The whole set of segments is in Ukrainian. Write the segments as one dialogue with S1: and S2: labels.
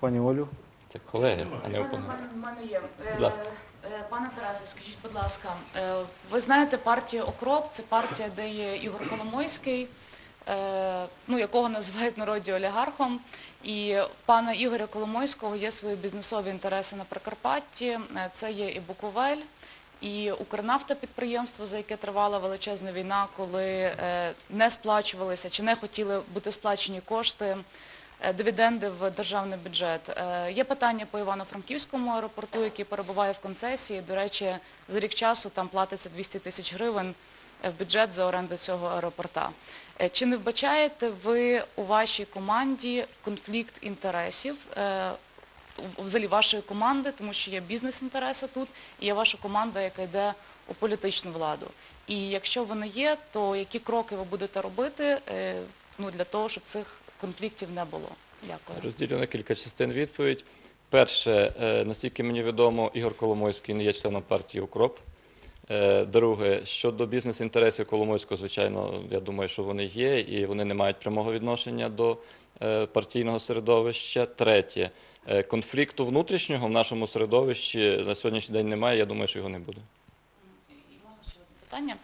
S1: Пані Олю,
S2: Це колеги, а не опоненти.
S3: мене є. Е,
S2: Будь ласка.
S3: е, Пане Тарасе, скажіть, будь ласка, е, ви знаєте партію Окроп, це партія, де є Ігор Коломойський, ну, якого називають в народі олігархом. І в пана Ігоря Коломойського є свої бізнесові інтереси на Прикарпатті. Це є і Буковель, і Укрнафта підприємство, за яке тривала величезна війна, коли не сплачувалися чи не хотіли бути сплачені кошти дивіденди в державний бюджет. Е, Є питання по Івано-Франківському аеропорту, який перебуває в концесії. До речі, за рік часу там платиться 200 тисяч гривень е, в бюджет за оренду цього аеропорта. Е, Чи не вбачаєте ви у вашій команді конфлікт інтересів? е, Взагалі вашої команди, тому що є бізнес-інтереси тут, і є ваша команда, яка йде у політичну владу. І якщо вони є, то які кроки ви будете робити е, ну, для того, щоб цих конфліктів не було? Дякую.
S2: Розділю на кілька частин відповідь. Перше, е, наскільки мені відомо, Ігор Коломойський не є членом партії Укроп. Е, Друге, щодо бізнес-інтересів Коломойського, звичайно, я думаю, що вони є, і вони не мають прямого відношення до е, партійного середовища. Третє, конфлікту внутрішнього в нашому середовищі на сьогоднішній день немає. Я думаю, що його не буде.
S3: І можна ще одне питання.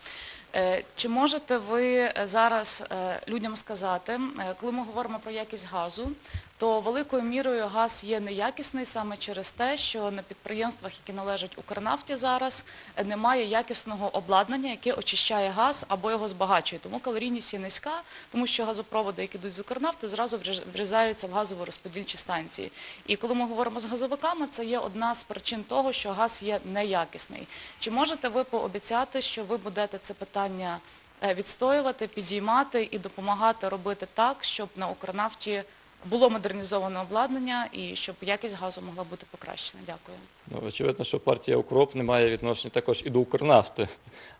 S3: Е, Чи можете ви е, зараз е, людям сказати, коли ми говоримо про якість газу, то великою мірою газ є неякісний саме через те, що на підприємствах, які належать Укрнафті зараз, немає якісного обладнання, яке очищає газ або його збагачує. Тому калорійність є низька, тому що газопроводи, які йдуть з Укрнафти, зразу вріз- врізаються в газово-розподільчі станції. І коли ми говоримо з газовиками, це є одна з причин того, що газ є неякісний. Чи можете ви пообіцяти, що ви будете це питання е, відстоювати, підіймати і допомагати робити так, щоб на Укрнафті було модернізоване обладнання і щоб якість газу могла бути покращена? Дякую.
S2: Ну, очевидно, що партія Укроп не має відношення також і до Укрнафти.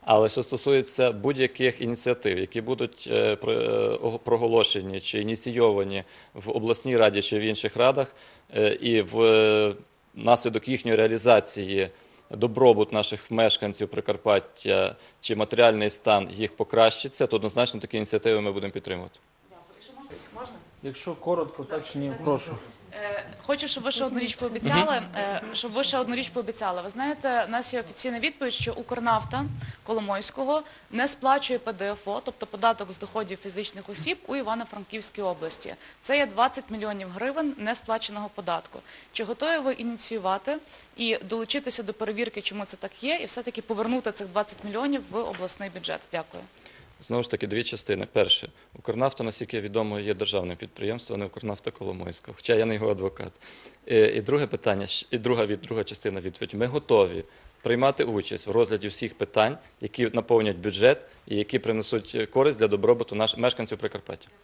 S2: Але що стосується будь-яких ініціатив, які будуть е, е, ого- проголошені чи ініційовані в обласній раді чи в інших радах, е, і в наслідок їхньої реалізації добробут наших мешканців Прикарпаття чи матеріальний стан їх покращиться, то однозначно такі ініціативи ми будемо підтримувати.
S3: Дякую. Можна?
S1: Якщо коротко, так чи ні, прошу.
S3: Е, Хочу, щоб ви ще одну річ пообіцяли. е, Щоб ви ще одну річ пообіцяли. Ви знаєте, у нас є офіційна відповідь, що Укрнафта Коломойського не сплачує ПДФО, тобто податок з доходів фізичних осіб у Івано-Франківській області. Це є 20 мільйонів гривень несплаченого податку. Чи готові ви ініціювати і долучитися до перевірки, чому це так є, і все-таки повернути цих 20 мільйонів в обласний бюджет? Дякую.
S2: Знову ж таки, дві частини. Перше, Укрнафта, наскільки відомо, є державним підприємством, а не Укрнафта Коломойського, хоча я не його адвокат. І, і друге питання, і друга, від, друга частина відповіді. Ми готові приймати участь в розгляді всіх питань, які наповнять бюджет і які принесуть е, користь для добробуту наших мешканців Прикарпаття.